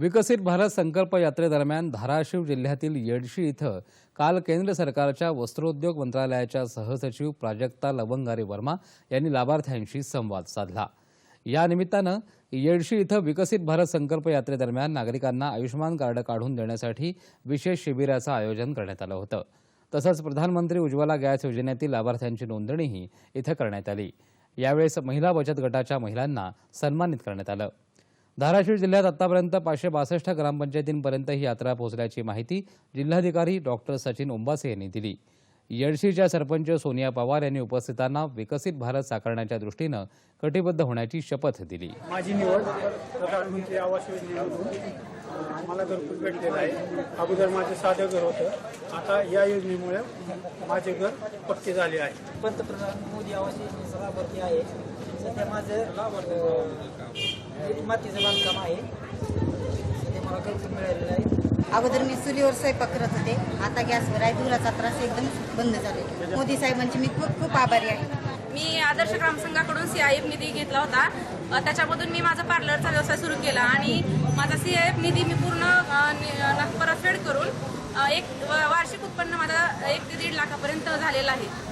विकसित भारत संकल्प यात्रेदरम्यान धाराशिव जिल्ह्यातील येडशी इथं काल केंद्र सरकारच्या वस्त्रोद्योग मंत्रालयाच्या सहसचिव प्राजक्ता लवंगारे वर्मा यांनी लाभार्थ्यांशी संवाद साधला. या निमित्तानं येडशी इथं विकसित भारत संकल्प यात्रेदरम्यान नागरिकांना आयुष्यमान कार्ड काढून देण्यासाठी विशेष शिबिराचं आयोजन करण्यात आलं होतं. तसंच प्रधानमंत्री उज्ज्वला गॅस योजनेतील लाभार्थ्यांची नोंदणीही इथं करण्यात आली. यावेळेस महिला बचत गटाच्या महिलांना सन्मानित करण्यात आलं. धाराशिव जिल्ह्यात आतापर्यंत पाचशे बासष्ट ग्रामपंचायतींपर्यंत ही यात्रा पोहोचल्याची माहिती जिल्हाधिकारी डॉक्टर सचिन ओंबासे यांनी दिली. येडशीच्या सरपंच सोनिया पवार यांनी उपस्थितांना विकसित भारत साकारण्याच्या दृष्टीनं कटिबद्ध होण्याची शपथ दिली. माझी निवड प्रधानमंत्री आवास योजनेमधून मला घरकुल भेटलेलं आहे. अगोदर माझं साधं घर होतं. आता या योजनेमुळे माझे घर पक्के झाले आहे. पंतप्रधान मोदी आवास योजनेचा लाभार्थी आहे. सध्या माझं मातीचं बांधकाम आहे. मला घरकुल मिळालेलं आहे. अगोदर मी चुलीवर स्वयंपाक करत होते. आता गॅसवर आहे. धुराचा त्रास एकदम बंद झाले मोदी साहेबांचे मी खूप खूप आभारी आहे. मी आदर्श ग्रामसंघाकडून सीआयएफ निधी घेतला होता. अ, त्याच्यामधून मी माझा पार्लरचा व्यवसाय सुरू केला आणि माझा सीआयएफ निधी मी पूर्ण अ, नि- अ, परतफेड करून अ, एक व- वार्षिक उत्पन्न माझा एक ते दीड लाखापर्यंत झालेलं आहे.